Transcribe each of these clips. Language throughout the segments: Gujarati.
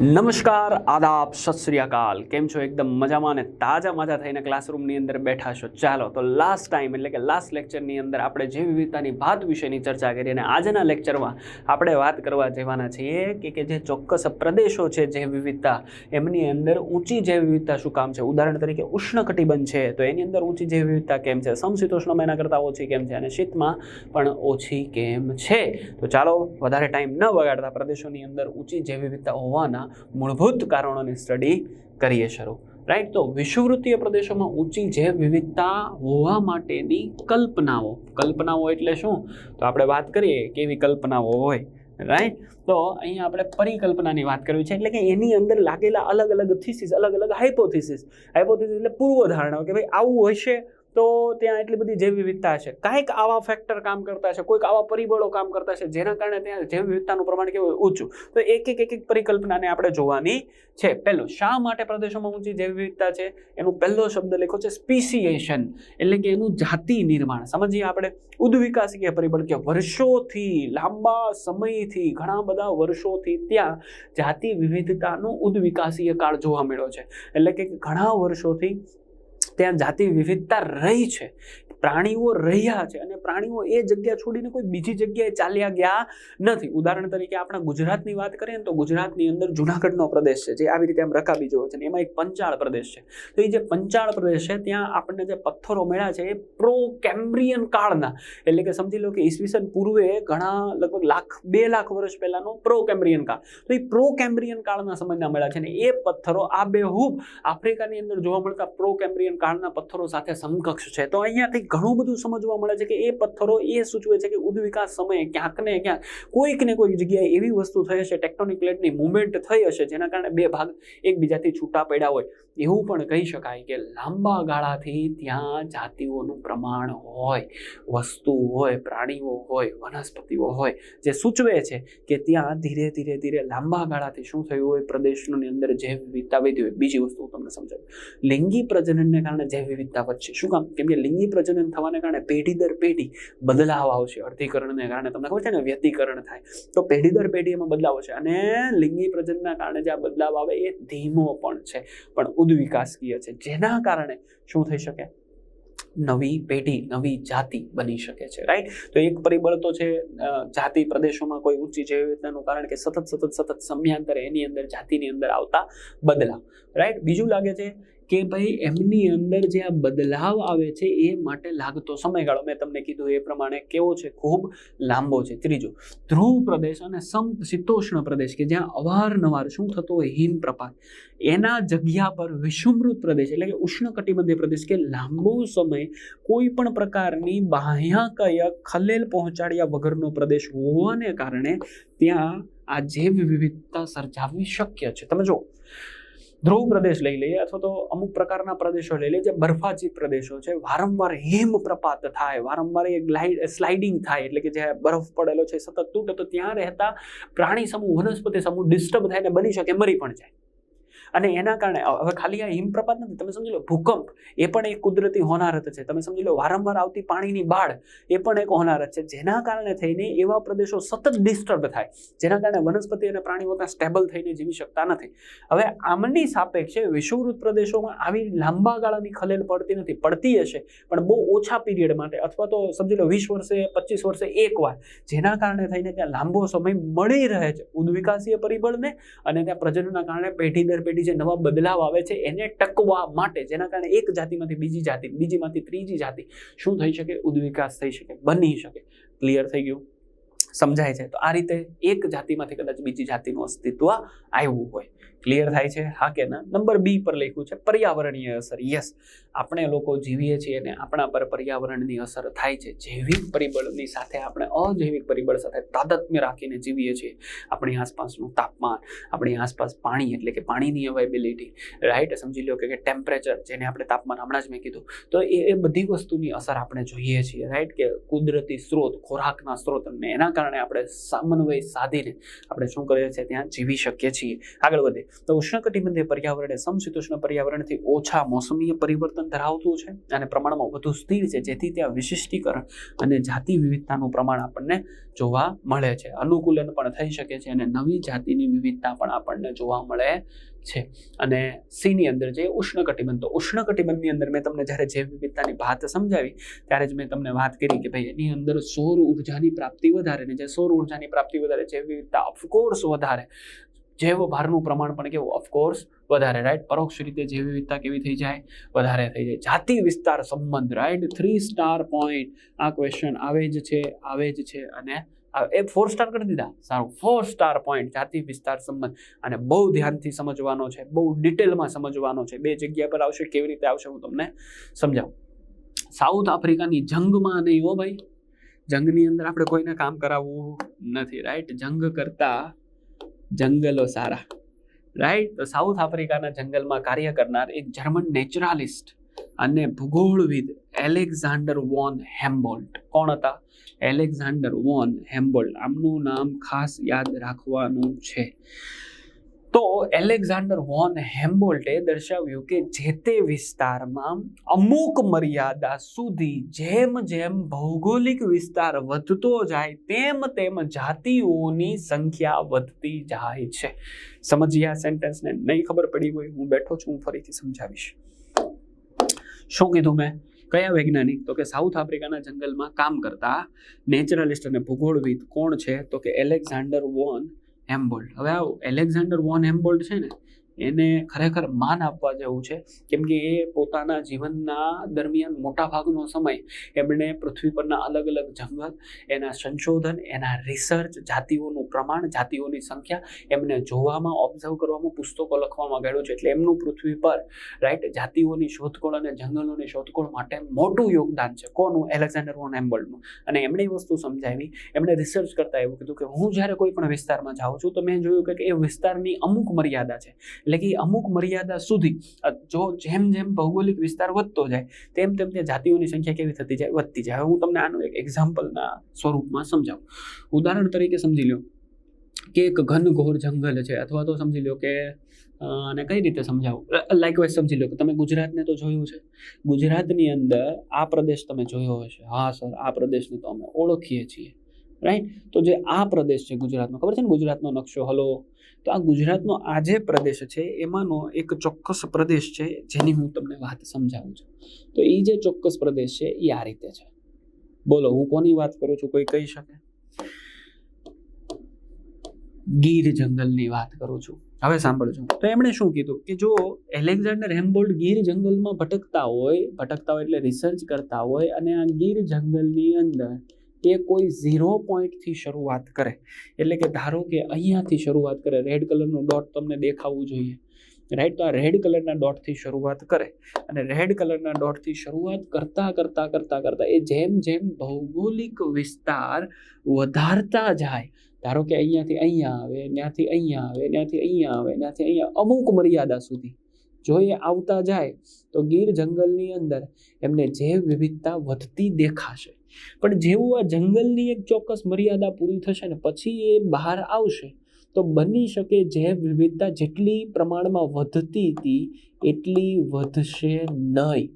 નમસ્કાર, આદાબ, સત શ્રી અકાલ. કેમ છો? એકદમ મજામાં અને તાજા મજા થઈને ક્લાસરૂમની અંદર બેઠા છો. ચાલો, તો લાસ્ટ ટાઈમ એટલે કે લાસ્ટ લેક્ચરની અંદર આપણે જે વિવિધતાની ભાત વિષયની ચર્ચા કરી અને આજના લેક્ચરમાં આપણે વાત કરવા જવાના છીએ કે કે જે ચોક્કસ પ્રદેશો છે જે વિવિધતા, એમની અંદર ઊંચી જે વિવિધતા શું કામ છે? ઉદાહરણ તરીકે ઉષ્ણકટિબંધ છે, તો એની અંદર ઊંચી જે વિવિધતા કેમ છે? સમશીતોષ્ણમાં એના કરતાં ઓછી કેમ છે? અને શીતમાં પણ ઓછી કેમ છે? તો ચાલો, વધારે ટાઈમ ન બગાડતા પ્રદેશોની અંદર ઊંચી જે વિવિધતા હોવાના મૂળભૂત કારણોની સ્ટડી કરીએ શરૂ. રાઈટ તો વિષુવવૃત્તીય પ્રદેશોમાં ઊંચી જૈવ વિવિધતા હોવા માટેની કલ્પનાઓ. કલ્પનાઓ એટલે શું? તો આપણે વાત કરીએ કેવી કલ્પનાઓ હોય. રાઈટ તો અહીંયા આપણે પરિકલ્પનાની વાત કરવી છે. એટલે કે એની અંદર લાગેલા અલગ અલગ થીસીસ અલગ અલગ હાઇપોથિસિસ હાઇપોથિસિસ એટલે પૂર્વ ધારણાઓ કે ભાઈ આવું હશે તો ત્યાં એટલી બધી જૈવ વિવિધતા છે કાંઈક આવા ફેક્ટર કામ કરતા છે કોઈક આવા પરિબળો કામ કરતા છે જેના કારણે ત્યાં જૈવ વિવિધતાનું પ્રમાણ કેવું ઊંચું. તો એક એક એક એક પરિકલ્પનાને આપણે જોવાની છે. પહેલું, શા માટે પ્રદેશોમાં ઊંચી જૈવ વિવિધતા છે? એનો પહેલો શબ્દ લખ્યો છે સ્પીસિએશન એટલે કે એનું જાતિ નિર્માણ. સમજીએ આપણે. ઉદ્વિકાસીય પરિબળ કે વર્ષોથી, લાંબા સમયથી, ઘણા બધા વર્ષોથી ત્યાં જાતિ વિવિધતાનો ઉદ્વિકાસીય કાળ જોવા મળ્યો છે. એટલે કે ઘણા વર્ષોથી ત્યાં જાતિ વિવિધતા રહી છે. પ્રાણીઓ રહ્યા છે અને પ્રાણીઓ એ જગ્યા છોડીને કોઈ બીજી જગ્યાએ ચાલ્યા ગયા નથી. ઉદાહરણ તરીકે આપણા ગુજરાતની વાત કરીએ ને તો ગુજરાતની અંદર જુનાગઢનો પ્રદેશ છે, જે આવી રીતે આમ રકાબી જેવો છે ને એમાં એક પંચાળ પ્રદેશ છે. તો એ જે પંચાળ પ્રદેશ છે, ત્યાં આપણને જે પથ્થરો મળ્યા છે એ પ્રો કેમ્બ્રિયન કાળના. એટલે કે સમજી લો કે ઈસવીસન પૂર્વે ઘણા લગભગ લાખ, બે લાખ વર્ષ પહેલાંનો પ્રો કેમ્બ્રિયન કાળ. તો એ પ્રો કેમ્બ્રિયન કાળના સમયના મળ્યા છે ને એ પથ્થરો આ બેહૂબ આફ્રિકાની અંદર જોવા મળતા પ્રો કેમ્બ્રિયન કાળના પથ્થરો સાથે સમકક્ષ છે. તો અહીંયાથી ઘણું બધું સમજવા મળે છે કે એ પથ્થરો એ સૂચવે છે કે ઉદ્વિકાસ સમયે ક્યાંક ને ક્યાંક કોઈક ને કોઈક જગ્યાએ એવી વસ્તુ થઈ હશે ટેક્ટોનિક પ્લેટની મુવમેન્ટ થઈ હશે, જેના કારણે બે ભાગ એકબીજાથી છૂટા પડ્યા હોય. એવું પણ કહી શકાય કે લાંબા ગાળાથી ત્યાં જાતિઓનું પ્રમાણ હોય વસ્તુ હોય, પ્રાણીઓ હોય, વનસ્પતિઓ હોય, જે સૂચવે છે કે ત્યાં ધીરે ધીરે ધીરે લાંબા ગાળાથી શું થયું હોય, પ્રદેશની અંદર જે વિતાવી હોય, બીજી વસ્તુ હું તમને સમજાવું. લિંગી પ્રજનનને કારણે જૈવ વિવિધતા વધશે. શું કામ? કેમ કે લિંગી પ્રજનન થવાને કારણે પેઢી દર પેઢી બદલાવ આવશે. અર્ધીકરણને કારણે તમને ખબર છે ને વ્યતિકરણ થાય. તો પેઢી દર પેઢી એમાં બદલાવ આવશે. અને લિંગી પ્રજનનના કારણે જે આ બદલાવ આવે એ ધીમો પણ છે. પણ ઉદ્વિકાસકીય છે. જેના કારણે શું થઈ શકે? નવી પેઢી, નવી જાતિ બની શકે છે. રાઈટ તો એક પરિબળ તો છે જાતિ પ્રદેશોમાં કોઈ ઊંચી જૈવ વિવિધતાનું કારણ કે સતત સતત સતત સમયાંતરે એની અંદર જાતિની અંદર આવતા બદલાવ. રાઈટ બીજું લાગે છે કે ભાઈ એમની અંદર જે આ બદલાવ આવે છે એ માટે લાગતો સમયગાળો. મેં તમને કીધું એ પ્રમાણે કેવો છે? ખૂબ લાંબો છે. ત્રીજો, ધ્રુવ પ્રદેશ અને સમ શીતોષ્ણ પ્રદેશ કે જ્યાં અવારનવાર શું થતો હોય? હિમપ્રપાત. એના જગ્યા પર વિષુમૃત પ્રદેશ એટલે કે ઉષ્ણકટિબંધીય પ્રદેશ કે લાંબો સમય કોઈ પણ પ્રકારની બાહ્યાકય ખલેલ પહોંચાડ્યા વગરનો પ્રદેશ હોવાને કારણે ત્યાં આ જૈવ વિવિધતા સર્જાવવી શક્ય છે. તમે જો ધ્રુવ પ્રદેશ લઈ લઈએ અથવા તો અમુક પ્રકારના પ્રદેશો લઈ લઈએ જે બરફાચી પ્રદેશો છે. વારંવાર હિમપ્રપાત થાય, વારંવાર એ ગ્લાઇડ સ્લાઇડિંગ થાય એટલે કે જે બરફ પડેલો છે સતત તૂટે તો ત્યાં રહેતા પ્રાણી સમૂહ, વનસ્પતિ સમૂહ ડિસ્ટર્બ થાય ને બની શકે, મરી પણ જાય. અને એના કારણે હવે ખાલી આ હિમપ્રપાત નથી. તમે સમજી લો, ભૂકંપ એ પણ એક કુદરતી હોનારત છે. તમે સમજી લો, વારંવાર આવતી પાણીની બાઢ એ પણ એક હોનારત છે. જેના કારણે થઈને એવા પ્રદેશો સતત ડિસ્ટર્બ થાય. જેના કારણે વનસ્પતિ અને પ્રાણીઓ ત્યાં સ્ટેબલ થઈને જીવી શકતા નથી. હવે આમની સાપેક્ષે વિષુવૃત પ્રદેશોમાં આવી લાંબા ગાળાની ખલેલ પડતી નથી. પડતી હશે, પણ બહુ ઓછા પીરિયડ માટે અથવા તો સમજી લો, વીસ વર્ષે, પચીસ વર્ષે એકવાર જેના કારણે થઈને ત્યાં લાંબો સમય મળી રહે છે. ઉદ્વિકાસીય પરિબળને અને ત્યાં પ્રજનનના કારણે પેઢી દર પેઢી જે નવા બદલાવ આવે છે, એને ટકવા માટે, જેના કારણે એક જાતિમાંથી બીજી જાતિ, બીજીમાંથી ત્રીજી જાતિ, શું થઈ શકે? ઉદ્વિકાસ થઈ શકે, બની શકે. ક્લિયર થઈ ગયું? સમજાય છે? તો આ રીતે એક જાતિમાંથી કદાચ બીજી જાતિનું અસ્તિત્વ આવ્યું હોય. ક્લિયર થાય છે? હા કે ના? નંબર બી પર લખ્યું છે, પર્યાવરણીય અસર. યસ આપણે લોકો જીવીએ છીએ અને આપણા પર પર્યાવરણની અસર થાય છે. જૈવિક પરિબળની સાથે આપણે અજૈવિક પરિબળ સાથે તાદત્મ્ય રાખીને જીવીએ છીએ. આપણી આસપાસનું તાપમાન, આપણી આસપાસ પાણી, એટલે કે પાણીની અવેબિલિટી રાઈટ સમજી લો કે ટેમ્પરેચર જેને આપણે તાપમાન હમણાં જ મેં કીધું. તો એ એ બધી વસ્તુની અસર આપણે જોઈએ છીએ. રાઈટ કે કુદરતી સ્ત્રોત, ખોરાકના સ્ત્રોત, અને એના કારણે આપણે સમન્વય સાધીને આપણે શું કરીએ છીએ? ત્યાં જીવી શકીએ છીએ. આગળ વધે તો ઉષ્ણકટિબંધીય પર્યાવરણ એ સમશીતોષ્ણ પર્યાવરણથી ઓછા મોસમીય પરિવર્તન ધરાવતું છે અને પ્રમાણમાં વધુ સ્થિર છે, જેથી ત્યાં વિશિષ્ટીકરણ અને જાતિ વિવિધતાનું પ્રમાણ આપણને જોવા મળે છે. અનુકૂલન પણ થઈ શકે છે અને નવી જાતિની વિવિધતા પણ આપણને જોવા મળે છે. અને સીની અંદર જે ઉષ્ણકટિબંધ, તો ઉષ્ણકટિબંધની અંદર મેં તમને જ્યારે જૈવ વિવિધતાની વાત સમજાવી, ત્યારે જ મેં તમને વાત કરી કે ભાઈ એની અંદર સૌર ઉર્જાની પ્રાપ્તિ વધારે ને જે સૌર ઉર્જાની પ્રાપ્તિ વધારે, જૈવ વિવિધતા ઓફકોર્સ વધારે. જૈવ ભારનું પ્રમાણ પણ કેવું? ઓફકોર્સ વધારે રાઈટ પરોક્ષ રીતે જૈવ વિવિધતા કેવી થઈ જાય? વધારે થઈ જાય. જાતિ વિસ્તાર સંબંધ રાઈટ થ્રી સ્ટાર પોઈન્ટ આ ક્વેશ્ચન આવે જ છે, આવે જ છે અને એ ફોર સ્ટાર કરી દીધા. સારું. ફોર સ્ટાર પોઈન્ટ જાતિ વિસ્તાર સંબંધ. અને બહુ ધ્યાનથી સમજવાનો છે, બહુ ડિટેલમાં સમજવાનો છે. બે જગ્યા પર આવશે, કેવી રીતે આવશે હું તમને સમજાવું. સાઉથ આફ્રિકાની જંગમાં નહીં હો ભાઈ. જંગની અંદર આપણે કોઈને કામ કરાવવું નથી રાઈટ જંગ કરતા જંગલો સારા. રાઈટ તો સાઉથ આફ્રિકાના જંગલમાં કાર્ય કરનાર એક જર્મન નેચરાલિસ્ટ અને ભૂગોળવિદ એલેક્ઝાન્ડર વોન હેમ્બોલ્ટ કોણ હતા? એલેક્ઝાન્ડર વોન હેમ્બોલ્ટ આમનું નામ ખાસ યાદ રાખવાનું છે. તો એલેક્ઝાન્ડર વોન હેમ્બોલ્ટે દર્શાવ્યું કે જે તે વિસ્તારમાં અમુક મર્યાદા સુધી જેમ જેમ ભૌગોલિક વિસ્તાર વધતો જાય તેમ તેમ જાતિઓની સંખ્યા વધતી જાય છે. સમજ્યા સેન્ટેન્સને નહીં ખબર પડી હોય, હું બેઠો છું, હું ફરીથી સમજાવીશ. શું કીધું મેં? કયા વૈજ્ઞાનિક? તો કે સાઉથ આફ્રિકાના જંગલમાં કામ કરતા નેચરલિસ્ટ અને ભૂગોળવિદ કોણ છે? તો કે એલેક્ઝાન્ડર વોન હેમ્બોલ્ટ હવે આ એલેક્ઝાન્ડર વોન એમ્બોલ્ટ છે ને એને ખરેખર માન આપવા જેવું છે. કેમ કે એ પોતાના જીવનના દરમિયાન મોટા ભાગનો સમય એમણે પૃથ્વી પરના અલગ અલગ જંગલ, એના સંશોધન, એના રિસર્ચ જાતિઓનું પ્રમાણ, જાતિઓની સંખ્યા એમને જોવામાં ઓબ્ઝર્વ કરવામાં, પુસ્તકો લખવામાં ગયેલું છે. એટલે એમનું પૃથ્વી પર રાઈટ જાતિઓની શોધખોળ અને જંગલોની શોધખોળ માટે મોટું યોગદાન છે. કોનું? એલેક્ઝાન્ડર વોન હેમ્બોલ્ટનું અને એમણે વસ્તુ સમજાવી. એમણે રિસર્ચ કરતા એવું કીધું કે હું જ્યારે કોઈ પણ વિસ્તારમાં જાઉં છું તો મેં જોયું કે એ વિસ્તારની અમુક મર્યાદા છે. એટલે કે અમુક મર્યાદા સુધી જો જેમ જેમ ભૌગોલિક વિસ્તાર વધતો જાય, તેમ તેમ ત્યાં જાતિઓની સંખ્યા કેવી થતી જાય, વધતી જાય. હું તમને આનું એક એક્ઝામ્પલના સ્વરૂપમાં સમજાવું. ઉદાહરણ તરીકે સમજી લો કે એક ઘનઘોર જંગલ છે, અથવા તો સમજી લો કે અને કઈ રીતે સમજાવું? લાઇકવાઇઝ સમજી લો કે તમે ગુજરાતને તો જોયું છે. ગુજરાતની અંદર આ પ્રદેશ તમે જોયો હશે. હા, સર, આ પ્રદેશને તો અમે ઓળખીએ છીએ. રાઈટ તો જે આ પ્રદેશ છે ગુજરાતનો, ખબર છે ને ગુજરાતનો નકશો? હલો તો આ ગુજરાતનો આ જે પ્રદેશ છે, એમાંનો એક ચોક્કસ પ્રદેશ છે, જેની હું તમને વાત સમજાવું છું. તો એ જે ચોક્કસ પ્રદેશ છે એ આ રીતે છે. બોલો, હું કોની વાત કરું છું? કોઈ કહી શકે? ગીર જંગલની વાત કરું છું. હવે સાંભળજો. તો એમણે શું કીધું? કે જો એલેક્ઝાન્ડર હેમ્બોલ્ડ ગીર જંગલમાં ભટકતા હોય ભટકતા હોય એટલે રિસર્ચ કરતા હોય અને આ ગીર જંગલની અંદર એ કોઈ ઝીરો પોઈન્ટથી શરૂઆત કરે. એટલે કે ધારો કે અહીંયાથી શરૂઆત કરે રેડ કલરનું ડોટ તમને દેખાવું જોઈએ. રાઈટ તો આ રેડ કલરના ડોટથી શરૂઆત કરે. અને રેડ કલરના ડોટથી શરૂઆત કરતાં કરતાં કરતાં કરતાં એ જેમ જેમ ભૌગોલિક વિસ્તાર વધારતા જાય, ધારો કે અહીંયાથી અહીંયા આવે, ત્યાંથી અહીંયા આવે, ત્યાંથી અહીંયા આવે, ત્યાંથી અહીંયા અમુક મર્યાદા સુધી જો એ આવતા જાય તો ગીર જંગલની અંદર એમને જૈવ વિવિધતા વધતી દેખાશે. પણ જેવું આ જંગલની એક ચોક્કસ મર્યાદા પૂરી થશે ને પછી એ બહાર આવશે, તો બની શકે જૈવ વિવિધતા જેટલી પ્રમાણમાં વધતી હતી, એટલી વધશે નહીં.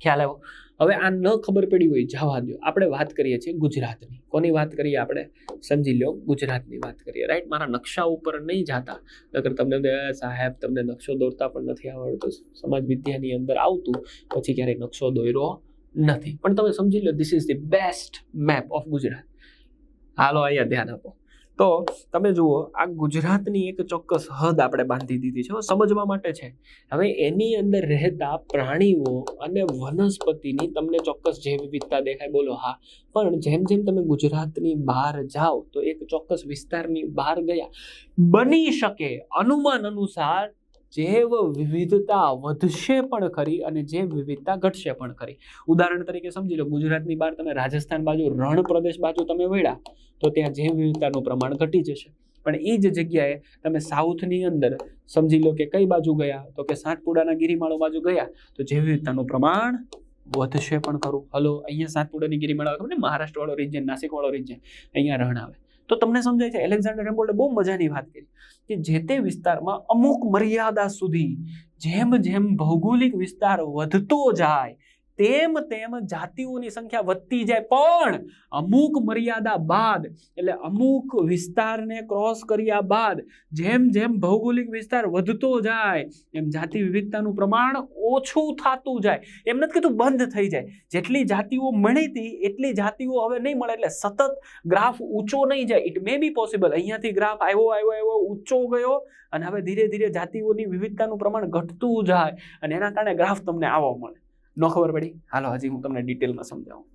ખ્યાલ આવ્યો? હવે આ ન ખબર પડી હોય, જવા દો આપણે વાત કરીએ છીએ ગુજરાતની. કોની વાત કરીએ આપણે? સમજી લો ગુજરાતની વાત કરીએ. રાઈટ મારા નકશા ઉપર નહીં જાતા. નકર તમને સાહેબ, તમને નકશો દોરતા પણ નથી આવડતો. સમાજ વિદ્યાની અંદર આવતું, પછી ક્યારેય નકશો દોર્યો નથી. પણ તમે સમજી લો this is the best map of Gujarat. હાલો, અહીંયા ધ્યાન આપો. તો તમે જુઓ, આ ગુજરાતની એક ચોક્કસ હદ આપણે બાંધી દીધી છે સમજવા માટે છે. હવે એની અંદર રહેતા પ્રાણીઓ અને વનસ્પતિની તમને ચોક્કસ જે વિવિધતા દેખાય, બોલો હા. પણ જેમ જેમ તમે ગુજરાતની બહાર જાઓ, તો એક ચોક્કસ વિસ્તારની બહાર ગયા, બની શકે અનુમાન અનુસાર જૈવ વિવિધતા વધશે પણ ખરી અને જે વિવિધતા ઘટશે પણ ખરી. ઉદાહરણ તરીકે સમજી લો, ગુજરાતની બહાર તમે રાજસ્થાન બાજુ રણ પ્રદેશ બાજુ તમે વળ્યા, તો ત્યાં જૈવ વિવિધતાનું પ્રમાણ ઘટી જશે. પણ એ જ જગ્યાએ તમે સાઉથની અંદર સમજી લો કે કઈ બાજુ ગયા, તો કે સાતપુડાના ગિરિમાળો બાજુ ગયા, તો જૈવ વિવિધતાનું પ્રમાણ વધશે પણ ખરું. હલો, અહીંયા સાતપુડાની ગિરિમાળો ખબર ને મહારાષ્ટ્રવાળો વાળો નાસિકવાળો નાસિક અહીંયા રણ આવે. તો તમને સમજાય છે, એલેક્ઝાન્ડર હેમ્બોલ્ટે બહુ મજાની વાત કરી કે જે તે વિસ્તારમાં અમુક મર્યાદા સુધી જેમ જેમ ભૌગોલિક વિસ્તાર વધતો જાય તેમ તેમ જાતિઓની સંખ્યા વધતી જાય. પણ અમુક મર્યાદા બાદ, એટલે અમુક વિસ્તારને ક્રોસ કર્યા બાદ, જેમ જેમ ભૌગોલિક વિસ્તાર વધતો જાય, એમ જાતિ વિવિધતાનું પ્રમાણ ઓછું થતું જાય. એમ નથી કીધું બંધ થઈ જાય. જેટલી જાતિઓ મળી હતી, એટલી જાતિઓ હવે નહીં મળે. એટલે સતત ગ્રાફ ઊંચો નહીં જાય. ઇટ મે બી પોસિબલ અહીંયાથી ગ્રાફ આવ્યો આવ્યો આવ્યો, ઊંચો ગયો, અને હવે ધીરે ધીરે જાતિઓની વિવિધતાનું પ્રમાણ ઘટતું જાય. અને એના કારણે ગ્રાફ તમને આવો મળે. ન ખબર પડી? હાલો, હજી હું તમને ડિટેલમાં સમજાવું.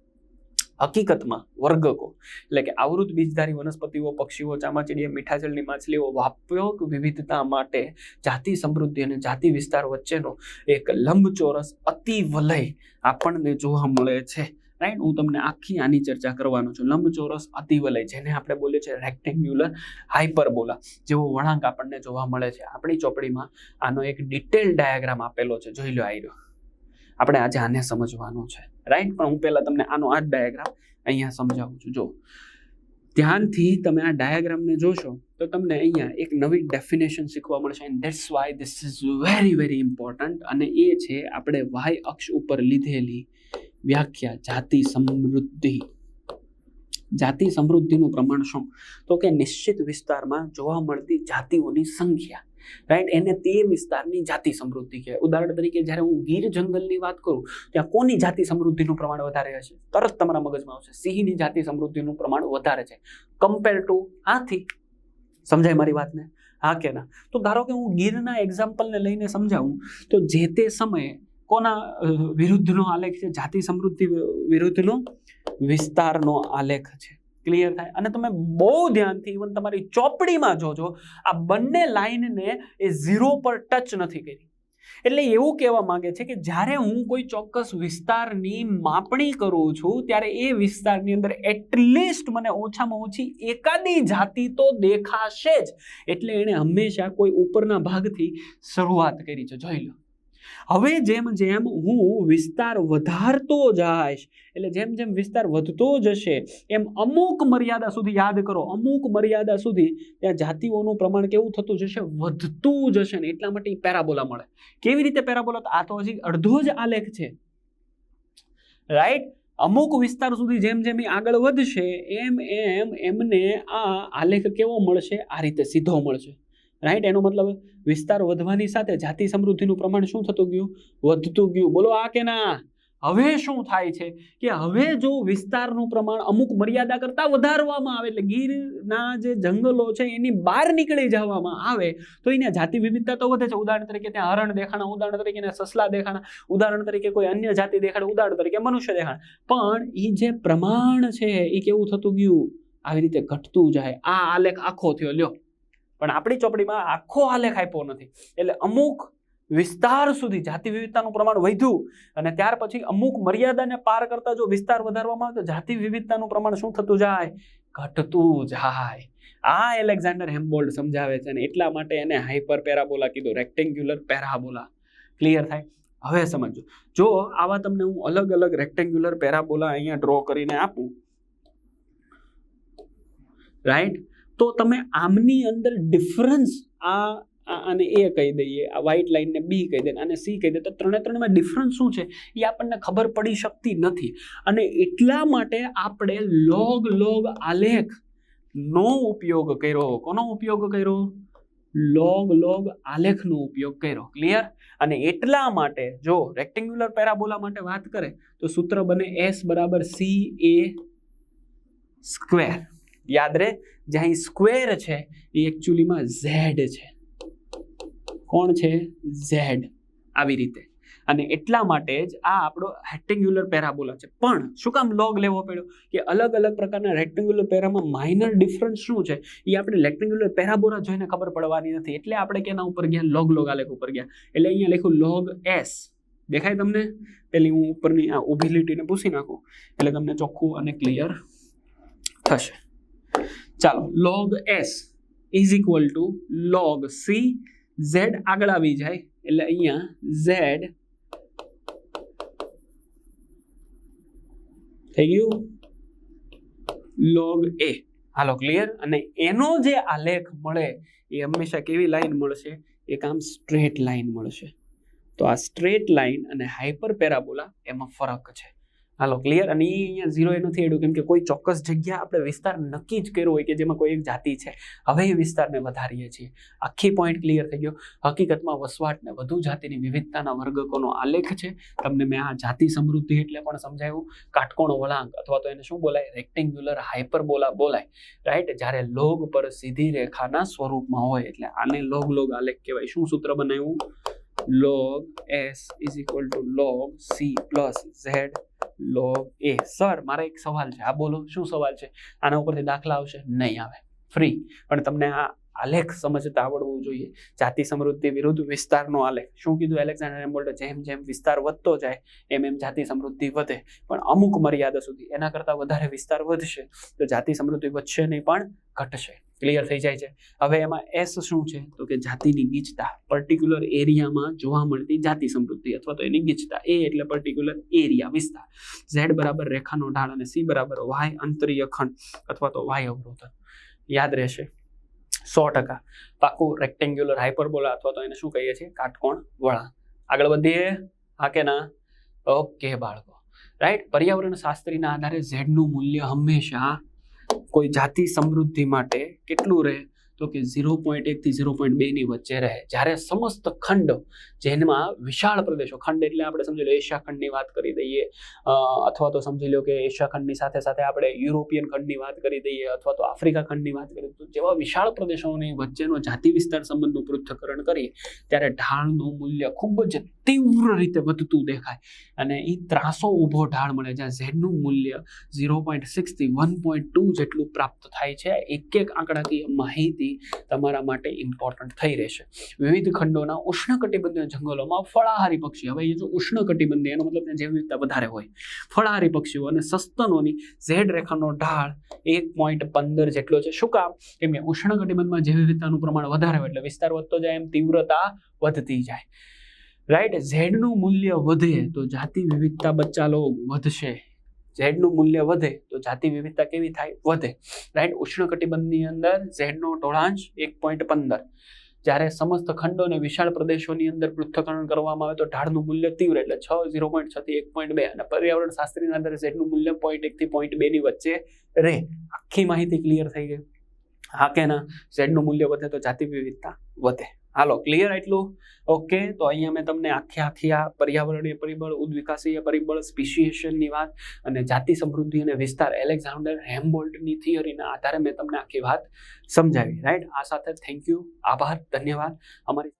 હકીકતમાં વર્ગકો, એટલે કે આવૃત બીજધારી વનસ્પતિઓ, પક્ષીઓ ચામાચીડિયા મીઠા જળની માછલીઓ વાપયોગ વિવિધતા માટે જાતિ સમૃદ્ધિ અને જાતિ વિસ્તાર વચ્ચેનો એક લંબચોરસ અતિવલય આપણને જોવા મળે છે. રાઈટ હું તમને આખી આની ચર્ચા કરવાનો છું. લંબચોરસ અતિવલય જેને આપણે બોલીએ છીએ રેક્ટેન્ગ્યુલર હાઇપરબોલા જેવો વળાંક આપણને જોવા મળે છે. આપણી ચોપડીમાં આનો એક ડિટેલ ડાયાગ્રામ આપેલો છે. જોઈ લો આઈ આપણે આજે આને સમજવાનું છે. રાઈટ પણ હું પહેલાં તમને આનો આ ડાયાગ્રામ અહીંયા સમજાવું છું. જો, ધ્યાનથી તમે આ ડાયાગ્રામને જોશો, તો તમને અહીંયા એક નવી ડેફિનેશન શીખવા મળશે and that's why this is very very important અને એ છે આપણે વાય અક્ષ ઉપર લીધેલી વ્યાખ્યા, જાતિ સમૃદ્ધિ. જાતિ સમૃદ્ધિનું પ્રમાણ શું? તો કે નિશ્ચિત વિસ્તારમાં જોવા મળતી જાતિઓની સંખ્યા. રાઈટ એને તે વિસ્તારની જાતિ સમૃદ્ધિ કહેવાય. ઉદાહરણ તરીકે જ્યારે હું ગીર જંગલની વાત કરું, ત્યાં કોની જાતિ સમૃદ્ધિનું પ્રમાણ વધારે હશે? તરત તમારા મગજમાં આવશે. સિંહની જાતિ સમૃદ્ધિનું પ્રમાણ વધારે છે. કમ્પેર ટુ હાથી સમજાય મારી વાતને? હા કે ના? તો ધારો કે હું ગીરના એક્ઝામ્પલને લઈને સમજાવું, તો જે તે સમયે કોના વિરુદ્ધનો આલેખ છે? જાતિ સમૃદ્ધિ વિરુદ્ધનો વિસ્તારનો આલેખ છે. ક્લિયર થાય. અને તમે બહુ ધ્યાનથી ઇવન તમારી ચોપડીમાં જોજો, આ બંને લાઈનને એ ઝીરો પર ટચ નથી કરી. એટલે એવું કહેવા માંગે છે કે જ્યારે હું કોઈ ચોક્કસ વિસ્તારની માપણી કરું છું, ત્યારે એ વિસ્તારની અંદર એટલીસ્ટ મને ઓછામાં ઓછી એકાદી જાતિ તો દેખાશે જ. એટલે એણે હંમેશા કોઈ ઉપરના ભાગથી શરૂઆત કરી છે. જોઈ લો. હવે જેમ જેમ હું વિસ્તાર વધારતો જઈશ, એટલે જેમ જેમ વિસ્તાર વધતો જશે, એમ અમુક મર્યાદા સુધી યાદ કરો, અમુક મર્યાદા સુધી ત્યાં જાતિઓનું પ્રમાણ કેવું થતું જશે? વધતું જશે ને એટલા માટે પેરાબોલા મળે. કેવી રીતે પેરાબોલા? આ તો હજી અડધો જ આલેખ છે. રાઈટ? અમુક વિસ્તાર સુધી જેમ જેમ એ આગળ વધશે, એમ એમ એમને આ આલેખ કેવો મળશે? આ રીતે સીધો મળશે. રાઈટ એનો મતલબ વિસ્તાર વધવાની સાથે જાતિ સમૃદ્ધિનું પ્રમાણ શું થતું ગયું? વધતું ગયું. બોલો આ કે ના? હવે શું થાય છે? કે હવે જો વિસ્તારનું પ્રમાણ અમુક મર્યાદા કરતાં વધારવામાં આવે, એટલે ગીરના જે જંગલો છે એની બહાર નીકળી જવામાં આવે, તો એને જાતિ વિવિધતા તો વધે છે. ઉદાહરણ તરીકે ત્યાં હરણ દેખાણા, ઉદાહરણ તરીકે ત્યાં સસલા દેખાણા, ઉદાહરણ તરીકે કોઈ અન્ય જાતિ દેખાડે ઉદાહરણ તરીકે મનુષ્ય દેખાણ. પણ એ જે પ્રમાણ છે એ કેવું થતું ગયું? આવી રીતે ઘટતું જાય. આ આલેખ આખો થયો. લ્યો. પણ આપણી ચોપડીમાં આખો આલેખ આપ્યો નથી. એટલે અમુક વિસ્તાર સુધી જાતિ વિવિધતાનું પ્રમાણ વધ્યું અને ત્યાર પછી અમુક મર્યાદાને પાર કરતા જો વિસ્તાર વધારવામાં આવે તો જાતિ વિવિધતાનું પ્રમાણ શું થતું જાય? ઘટતું જાય. આ એલેક્ઝાન્ડર હેમ્બોલ્ડ સમજાવે છે અને એટલા માટે એને હાઇપર પેરાબોલા કીધું, રેક્ટેન્ગ્યુલર પેરાબોલા. ક્લિયર થાય? હવે સમજો જો આવા તમને હું અલગ અલગ રેક્ટેન્ગ્યુલર પેરાબોલા અહીંયા ડ્રો કરીને આપું. રાઈટ તો તમે આમની અંદર ડિફરન્સ આ આને એ કહી દઈએ, આ વ્હાઇટ લાઇનને બી કહી દે અને સી કહી દે તો ત્રણે ત્રણમાં ડિફરન્સ શું છે? એ આપણને ખબર પડી શકતી નથી. અને એટલા માટે આપણે લોગ લોગ આલેખ નો ઉપયોગ કર્યો. કોનો ઉપયોગ કર્યો? લોગ લોગ આલેખનો ઉપયોગ કર્યો. ક્લિયર અને એટલા માટે, જો રેક્ટેન્ગ્યુલર પેરાબોલા માટે વાત કરે, તો સૂત્ર બને એસ બરાબર સી એ સ્ક્વેર યાદ રહે જ્યાં સ્ક્વેર છે, એ એકચ્યુઅલીમાં ઝેડ છે. કોણ છે? ઝેડ આવી રીતે. અને એટલા માટે જ આ આપણો રેક્ટેન્ગ્યુલર પેરાબોલા છે. પણ શું કામ લોગ લેવો પડ્યો? કે અલગ અલગ પ્રકારના રેક્ટેન્ગ્યુલર પેરામાં માઇનર ડિફરન્સ શું છે? એ આપણે રેક્ટેન્ગ્યુલર પેરાબોલા જોઈને ખબર પડવાની નથી. એટલે આપણે કેના ઉપર ગયા? લોગ લોગ આલેખ ઉપર ગયા. એટલે અહીંયા લખ્યું લોગ એસ દેખાય તમને? પેલી હું ઉપરની આ ઊભી લીટીને પૂછી નાખું. એટલે તમને ચોખ્ખું અને ક્લિયર થશે. ચાલો log S is equal to log C Z આગળ આવી જાય, એટલે અહીંયા ઝેડ થઈ ગયું લોગ એ હાલો ક્લિયર અને એનો જે આલેખ મળે, એ હંમેશા કેવી લાઈન મળશે? એક આમ સ્ટ્રેટ લાઈન મળશે. તો આ સ્ટ્રેટ લાઈન અને હાઇપર પેરાબોલા એમાં ફરક છે. હાલો ક્લિયર અને એ અહીંયા ઝીરો એ નથી એડ્યું, કેમ કે કોઈ ચોક્કસ જગ્યા આપણે વિસ્તાર નક્કી જ કર્યો હોય કે જેમાં કોઈ એક જાતિ છે. હવે એ વિસ્તારને વધારીએ છીએ. આખી પોઈન્ટ ક્લિયર થઈ ગયો. હકીકતમાં વસવાટને વધુ જાતિની વિવિધતાના વર્ગકોનો આલેખ છે. તમને મેં આ જાતિ સમૃદ્ધિ એટલે પણ સમજાવ્યું કાટકોણો વળાંક અથવા તો એને શું બોલાય? રેક્ટેન્ગ્યુલર હાઇપરબોલા બોલાય. રાઈટ જ્યારે લોગ પર સીધી રેખાના સ્વરૂપમાં હોય, એટલે આને લોગ લોગ આલેખ કહેવાય. શું સૂત્ર બનાવ્યું? log s is equal to log c plus z log એ, સર, મારે એક સવાલ છે. આ બોલો, શું સવાલ છે? આના ઉપરથી દાખલા આવશે? નહીં આવે. ફ્રી. પણ તમને આ આલેખ સમજતા આવડવું જોઈએ. જાતિ સમૃદ્ધિ વિરુદ્ધ વિસ્તારનો આલેખ. શું કીધું એલેક્ઝાન્ડર હેમ્બોલ્ટે? જેમ જેમ વિસ્તાર વધતો જાય, એમ એમ જાતિ સમૃદ્ધિ વધે. પણ અમુક મર્યાદા સુધી એના કરતાં વધારે વિસ્તાર વધશે, તો જાતિ સમૃદ્ધિ વધશે નહીં, પણ ઘટશે. ક્લિયર થઈ જાય છે? હવે એમાં એસ શું છે? તો કે જાતિની ગીચતા પર્ટિક્યુલર એરિયામાં જોવા મળતી જાતિ સમૃદ્ધિ અથવા તો એની ગીચતા એ એટલે પર્ટિક્યુલર એરિયા વિસ્તાર. ઝેડ બરાબર રેખાનો ઢાળ અને સી બરાબર વાય અંતરીય ખંડ અથવા તો વાય અવરોધન. યાદ રહેશે? સો ટકા. પાકું રેક્ટેન્ગ્યુલર હાઇપરબોલા અથવા તો એને શું કહીએ છીએ? કાટકોણ વળા આગળ વધીએ. હા કે ના? ઓકે બાળકો. રાઈટ પર્યાવરણ શાસ્ત્રીના આધારે ઝેડનું મૂલ્ય હંમેશા કોઈ જાતિ સમૃદ્ધિ માટે કેટલું રહે? તો કે ઝીરો પોઈન્ટ એકથી ઝીરો પોઈન્ટ બેની વચ્ચે રહે. જ્યારે સમસ્ત ખંડ, જેમાં વિશાળ પ્રદેશો, ખંડ એટલે આપણે સમજી લો એશિયા ખંડની વાત કરી દઈએ અથવા તો સમજી લો કે એશિયા ખંડની સાથે સાથે આપણે યુરોપિયન ખંડની વાત કરી દઈએ, અથવા તો આફ્રિકા ખંડની વાત કરીએ, તો જેવા વિશાળ પ્રદેશોની વચ્ચેનો જાતિ વિસ્તાર સંબંધનું પૃથ્થકરણ કરીએ, ત્યારે ઢાળનું મૂલ્ય ખૂબ જ તીવ્ર રીતે વધતું દેખાય. અને એ ત્રાસો ઊભો ઢાળ મળે જ્યાં ઝેડનું મૂલ્ય ઝીરો પોઈન્ટ સિક્સથી વન પોઈન્ટ ટુ જેટલું પ્રાપ્ત થાય છે. એક એક આંકડાકીય માહિતી તમારા માટે ઇમ્પોર્ટન્ટ થઈ રહેશે. વિવિધ ખંડોના ઉષ્ણકટિબંધીય જંગલોમાં ફળાહારી પક્ષી હવે એ જો ઉષ્ણકટિબંધીય, એનો મતલબ જે વિવિધતા વધારે હોય. ફળાહારી પક્ષીઓ અને સસ્તનોની ઝેડ રેખાનો ઢાળ એક પોઈન્ટ પંદર જેટલો છે. શું કામ? કેમ કે ઉષ્ણકટિબંધમાં જે વિવિધતાનું પ્રમાણ વધારે હોય એટલે વિસ્તાર વધતો જાય, એમ તીવ્રતા વધતી જાય. રાઈટ ઝેડનું મૂલ્ય વધે તો જાતિ વિવિધતા બચ્ચાલો વધશે. ઝેડનું મૂલ્ય વધે તો જાતિ વિવિધતા કેવી થાય? વધે. રાઈટ ઉષ્ણકટિબંધની અંદર ઝેડનો ટોળાંશ એક પોઈન્ટ પંદર. જ્યારે સમસ્ત ખંડો અને વિશાળ પ્રદેશોની અંદર પૃથ્થકરણ કરવામાં આવે તો ઢાળનું મૂલ્ય તીવ્ર એટલે છ, ઝીરો પોઈન્ટ છ થી એક પોઈન્ટ બે. અને પર્યાવરણ શાસ્ત્રીના આધારે ઝેડનું મૂલ્ય પોઈન્ટ એક થી પોઈન્ટ બેની વચ્ચે રહે આખી માહિતી ક્લિયર થઈ ગઈ. હા કે ના? ઝેડનું મૂલ્ય વધે તો જાતિ વિવિધતા વધે. હાલો ક્લિયર એટલું ઓકે તો અહીંયા મેં તમને આખે આખી આ પર્યાવરણીય પરિબળ, ઉદ્વિકાસીય પરિબળ સ્પીશિએશનની વાત અને જાતિ સમૃદ્ધિ અને વિસ્તાર એલેક્ઝાન્ડર હેમ્બોલ્ટની થિયરીના આધારે મેં તમને આખી વાત સમજાવી રાઈટ આ સાથે થેન્ક યુ આભાર, ધન્યવાદ. અમારી